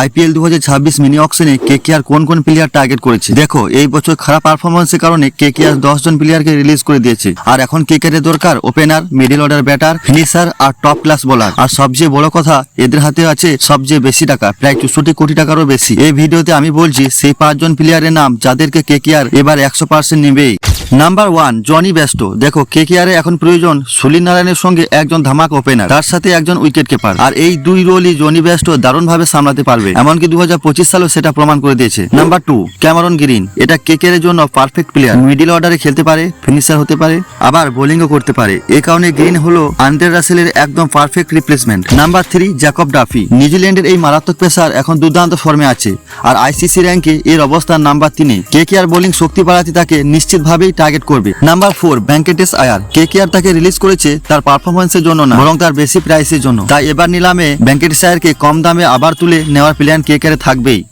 IPL দু mini অকশনে কে কে আর কোন কোন প্লেয়ার টার্গেট করেছে? দেখো, এই বছর খারাপ পারফরমেন্সের কারণে কে কে আর দশ জন প্লেয়ারকে রিলিজ করে দিয়েছে। আর এখন কে কে দরকার opener middle order batter finisher আর টপ ক্লাস বোলার আর সবচেয়ে বড় কথা, এদের হাতে আছে সবচেয়ে বেশি টাকা, প্রায় চৌষট্টি কোটি টাকারও বেশি। এই ভিডিওতে আমি বলছি, সেই পাঁচজন প্লেয়ারের নাম যাদেরকে কে কে আর এবার একশো পার্সেন্ট নেবেই। নাম্বার ওয়ান জনি ব্যস্ত দেখো কে কে আর এখন প্রয়োজন সুনীল নারায়ণের সঙ্গে একজন ধামাক ওপেনার তার সাথে একজন উইকেট কিপার আর এই দুই রোলই জনি ব্যস্ত দারুণ ভাবে সামলাতে পারবে। এমনকি দু হাজার পঁচিশ সালেও সেটা প্রমাণ করে দিয়েছে। নাম্বার টু ক্যামারন গ্রিন এটা কে কে জন্য পারফেক্ট প্লেয়ার মিডিল অর্ডারে খেলতে পারে ফিনিশার হতে পারে, আবার বোলিংও করতে পারে। এই কারণে গ্রিন হলো আন্ডার রাসেলের একদম perfect replacement number three Jacob Duffy নিউজিল্যান্ডের এই মারাত্মক পেসার এখন দুর্দান্ত ফর্মে আছে। আর আইসিসি র্যাঙ্কে এর অবস্থান নাম্বার তিনে কে কে আর বোলিং শক্তি বাড়াতে তাকে নিশ্চিতভাবেই টার্গেট করবে। Number four Venkatesh Iyer K K R তাকে রিলিজ করেছে তার পারফরমেন্সের জন্য না, বরং তার বেশি প্রাইসের জন্য। তাই এবার নিলামে ব্যাঙ্কেটেস আয়ারকে কম দামে আবার তুলে নেওয়ার প্ল্যান কে কে থাকবেই।